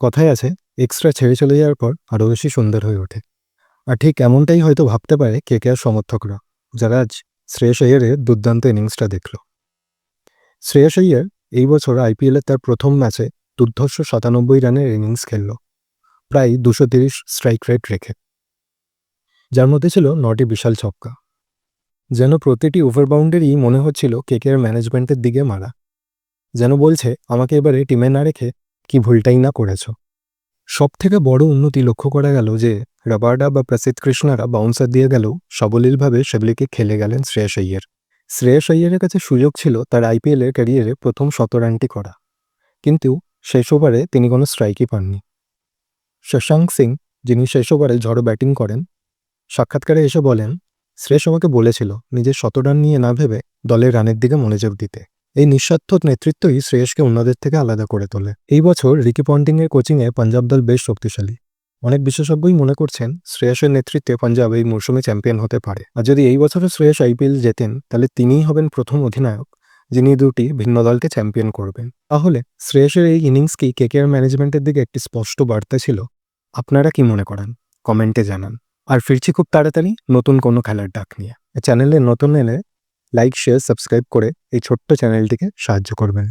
কথায় আছে এক্সট্রা ছেড়ে চলে যাওয়ার পর আরও বেশি সুন্দর হয়ে ওঠে। আর ঠিক এমনটাই হয়তো ভাবতে পারে কে কে আর সমর্থকরা, যারা আজ শ্রেয়স আইয়ারের দুর্দান্ত ইনিংসটা দেখল। শ্রেয়স আইয়ার এই বছর আইপিএলের তার প্রথম ম্যাচে দুর্ধর্ষ সাতানব্বই রানের ইনিংস খেলল, প্রায় দুশো তিরিশ স্ট্রাইক রেট রেখে। যার মধ্যে ছিল নটি বিশাল ছক্কা। যেন প্রতিটি ওভার বাউন্ডারি মনে হচ্ছিল কেকেআর ম্যানেজমেন্টের দিকে মারা। যেন বলছে, আমাকে এবারে টিমে না রেখে কি ভুলটাই না করেছ? সব থেকে বড় উন্নতি লক্ষ্য করা গেল যে, রাবার্ডা বা প্রসিদ্ধ কৃষ্ণারা বাউন্সার দিয়ে গেলেও সাবলীলভাবে সেগুলিকে খেলে গেলেন শ্রেয়স আইয়ার। শ্রেয়স আইয়ারের কাছে সুযোগ ছিল তার আইপিএলের ক্যারিয়ারে প্রথম শত রানটি করা। কিন্তু শেষ ওভারে তিনি কোনো স্ট্রাইকই পাননি। শশাঙ্ক সিং, যিনি শেষ ওভারে ঝড়ো ব্যাটিং করেন, সাক্ষাৎকারে এসে বলেন, শ্রেয়স আমাকে বলেছিল, নিজের শত রান নিয়ে না ভেবে দলের রানের দিকে মনোযোগ দিতে। এই নিঃস্বার্থ নেতৃত্বই শ্রেয়সকে অন্যদের থেকে আলাদা করে তোলে। এই বছর রিকি পন্টিংয়ের কোচিংয়ে পাঞ্জাব দল বেশ শক্তিশালী। অনেক বিশেষজ্ঞই মনে করছেন, শ্রেয়সের নেতৃত্বে পাঞ্জাব এই মৌসুমে চ্যাম্পিয়ন হতে পারে। আর যদি এই বছরে শ্রেয়স আইপিএল জেতেন, তাহলে তিনিই হবেন প্রথম অধিনায়ক, যিনি দুটি ভিন্ন দলকে চ্যাম্পিয়ন করবেন। তাহলে শ্রেয়সের এই ইনিংস কি কেকেআর ম্যানেজমেন্টের দিকে একটি স্পষ্ট বার্তা ছিল। আপনারা কি মনে করেন? কমেন্টে জানান। আর ফিরছি খুব তাড়াতাড়ি নতুন কোনো খেলার ডাক নিয়ে। চ্যানেলে নতুন এলে লাইক শেয়ার সাবস্ক্রাইব করে এই ছোট্ট চ্যানেলটিকে সাহায্য করবেন।